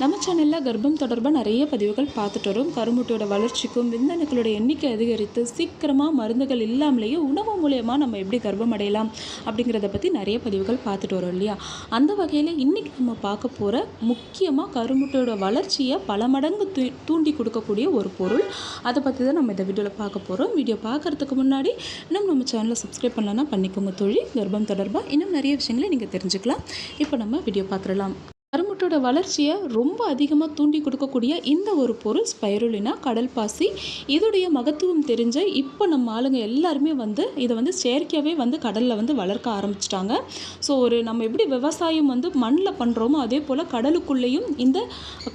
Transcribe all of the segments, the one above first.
நம்ம சேனலில் கர்ப்பம் தொடர்பாக நிறைய பதிவுகள் பார்த்துட்டு வரோம். கருமுட்டையோட வளர்ச்சிக்கும் விந்தணுக்களோட எண்ணிக்கை அதிகரித்து சீக்கிரமாக மருந்துகள் இல்லாமலேயே உணவு மூலயமா நம்ம எப்படி கர்ப்பம் அடையலாம் அப்படிங்கிறத பற்றி நிறைய பதிவுகள் பார்த்துட்டு வரோம் இல்லையா? அந்த வகையில் இன்றைக்கி நம்ம பார்க்க போகிற முக்கியமாக கருமுட்டையோட வளர்ச்சியை பல மடங்கு தூண்டி கொடுக்கக்கூடிய ஒரு பொருள். அதை பற்றி தான் நம்ம இந்த வீடியோவில் பார்க்க போகிறோம் வீடியோ பார்க்குறதுக்கு முன்னாடி இன்னும் நம்ம சேனலை சப்ஸ்கிரைப் பண்ணலன்னா பண்ணிக்கோங்க தொழில் கர்ப்பம் தொடர்பாக இன்னும் நிறைய விஷயங்களை நீங்கள் தெரிஞ்சுக்கலாம். இப்போ நம்ம வீடியோ பார்த்துடலாம். கருமுட்டோட வளர்ச்சியை ரொம்ப அதிகமாக தூண்டி கொடுக்கக்கூடிய இந்த ஒரு பொருள் ஸ்பைருலினா கடல் பாசி. இதோடைய மகத்துவம் தெரிஞ்ச இப்போ நம்ம ஆளுங்க எல்லாருமே வந்து இதை வந்து செயற்கையாகவே வந்து கடலில் வந்து வளர்க்க ஆரம்பிச்சிட்டாங்க. ஸோ ஒரு நம்ம எப்படி விவசாயம் வந்து மண்ணில் பண்ணுறோமோ அதே போல் கடலுக்குள்ளேயும் இந்த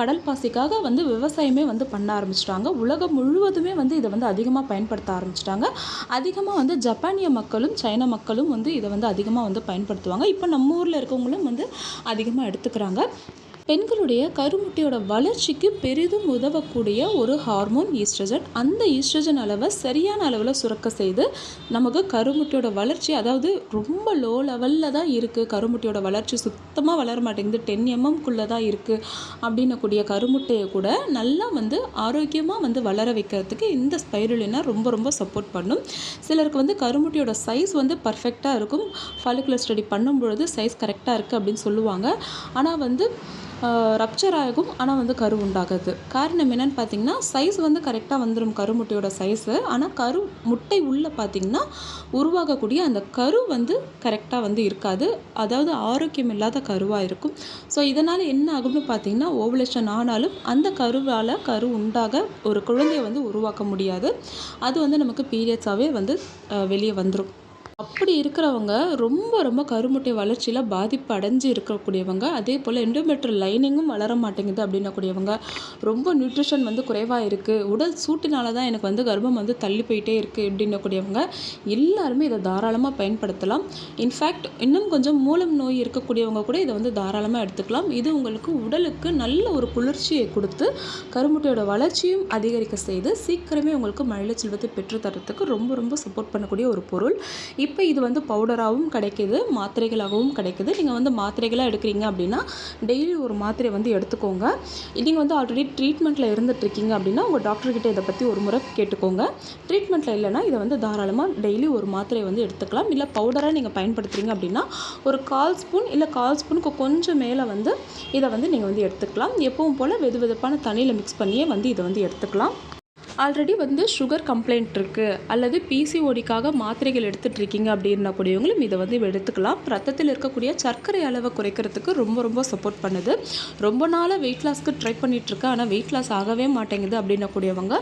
கடல் பாசிக்காக வந்து விவசாயமே வந்து பண்ண ஆரம்பிச்சிட்டாங்க. உலகம் முழுவதுமே வந்து இதை வந்து அதிகமாக பயன்படுத்த ஆரம்பிச்சிட்டாங்க. அதிகமாக வந்து ஜப்பானிய மக்களும் சைனா மக்களும் வந்து இதை வந்து அதிகமாக வந்து பயன்படுத்துவாங்க. இப்போ நம்ம ஊரில் இருக்கவங்களும் வந்து அதிகமாக எடுத்துக்கிறாங்க. né? பெண்களுடைய கருமுட்டையோட வளர்ச்சிக்கு பெரிதும் உதவக்கூடிய ஒரு ஹார்மோன் ஈஸ்ட்ரஜன். அந்த ஈஸ்ட்ரஜன் அளவை சரியான அளவில் சுரக்க செய்து நமக்கு கருமுட்டையோட வளர்ச்சி அதாவது ரொம்ப லோ லெவலில் தான் இருக்குது கருமுட்டையோட வளர்ச்சி சுத்தமாக வளர மாட்டேங்குது. டென் எம்எம்குள்ளே தான் இருக்குது அப்படின்னக்கூடிய கருமுட்டையை கூட நல்லா வந்து ஆரோக்கியமாக வந்து வளர வைக்கிறதுக்கு இந்த ஸ்பைருலினா ரொம்ப ரொம்ப சப்போர்ட் பண்ணும். சிலருக்கு வந்து கருமுட்டையோட சைஸ் வந்து பர்ஃபெக்டாக இருக்கும். ஃபாலிகுலர் ஸ்டடி பண்ணும் பொழுது சைஸ் கரெக்டாக இருக்குது அப்படின்னு சொல்லுவாங்க. ஆனால் வந்து ரப்ச்சர் ஆகும் ஆனால் வந்து கரு உண்டாகாது. காரணம் என்னென்னு பார்த்தீங்கன்னா சைஸ் வந்து கரெக்டாக வந்துடும் கருமுட்டையோட சைஸு ஆனால் கரு முட்டை உள்ளே பார்த்தீங்கன்னா உருவாகக்கூடிய அந்த கரு வந்து கரெக்டாக வந்து இருக்காது. அதாவது ஆரோக்கியம் இல்லாத கருவாக இருக்கும். ஸோ இதனால் என்ன ஆகும்னு பார்த்தீங்கன்னா ஓவலேஷன் ஆனாலும் அந்த கருவால் கரு உண்டாக ஒரு குழந்தைய வந்து உருவாக்க முடியாது. அது வந்து நமக்கு பீரியட்ஸாகவே வந்து வெளியே வந்துடும் அப்படி இருக்கிறவங்க ரொம்ப ரொம்ப கருமுட்டை வளர்ச்சியில் பாதிப்பு அடைஞ்சு இருக்கக்கூடியவங்க அதே போல் எண்டோமெட்ரல் லைனிங்கும் வளர மாட்டேங்குது அப்படின்னக்கூடியவங்க ரொம்ப நியூட்ரிஷன் வந்து குறைவாக இருக்குது உடல் சூட்டினால தான் எனக்கு வந்து கர்ப்பம் வந்து தள்ளி போயிட்டே இருக்குது அப்படின்னக்கூடியவங்க எல்லாருமே இதை தாராளமாக பயன்படுத்தலாம். இன்ஃபேக்ட் இன்னும் கொஞ்சம் மூலம் நோய் இருக்கக்கூடியவங்க கூட இதை வந்து தாராளமாக எடுத்துக்கலாம். இது உங்களுக்கு உடலுக்கு நல்ல ஒரு குளிர்ச்சியை கொடுத்து கருமுட்டையோட வளர்ச்சியும் அதிகரிக்க செய்து சீக்கிரமே உங்களுக்கு மழலை செல்வத்தை பெற்றுத்தரத்துக்கு ரொம்ப ரொம்ப சப்போர்ட் பண்ணக்கூடிய ஒரு பொருள். இப்போ இது வந்து பவுடராகவும் கிடைக்கிது மாத்திரைகளாகவும் கிடைக்குது. நீங்கள் வந்து மாத்திரைகளாக எடுக்கிறீங்க அப்படின்னா டெய்லி ஒரு மாத்திரை வந்து எடுத்துக்கோங்க. நீங்கள் வந்து ஆல்ரெடி ட்ரீட்மெண்ட்டில் இருந்துகிட்ருக்கீங்க அப்படின்னா உங்கள் டாக்டர்கிட்ட இதை பற்றி ஒரு முறை கேட்டுக்கோங்க. ட்ரீட்மெண்ட்டில் இல்லைனா இதை வந்து தாராளமாக டெய்லி ஒரு மாத்திரை வந்து எடுத்துக்கலாம். இல்லை பவுடராக நீங்கள் பயன்படுத்துகிறீங்க அப்படின்னா ஒரு கால் ஸ்பூன் இல்லை கால் ஸ்பூனுக்கு கொஞ்சம் மேலே வந்து இதை வந்து நீங்கள் வந்து எடுத்துக்கலாம். எப்பவும் போல் வெது வெதுப்பான தண்ணியில் மிக்ஸ் பண்ணியே வந்து இதை வந்து எடுத்துக்கலாம். ஆல்ரெடி வந்து சுகர் கம்ப்ளைண்ட் இருக்குது அல்லது பிசிஓடிக்காக மாத்திரைகள் எடுத்துகிட்டு இருக்கீங்க அப்படின்னா கூடியவங்களும் இதை வந்து எடுத்துக்கலாம். ரத்தத்தில் இருக்கக்கூடிய சர்க்கரை அளவை குறைக்கிறதுக்கு ரொம்ப ரொம்ப சப்போர்ட் பண்ணுது. ரொம்ப நாளாக வெயிட் லாஸ்க்கு ட்ரை பண்ணிகிட்ருக்கேன் ஆனால் வெயிட் லாஸ் ஆகவே மாட்டேங்குது அப்படின்னக்கூடியவங்க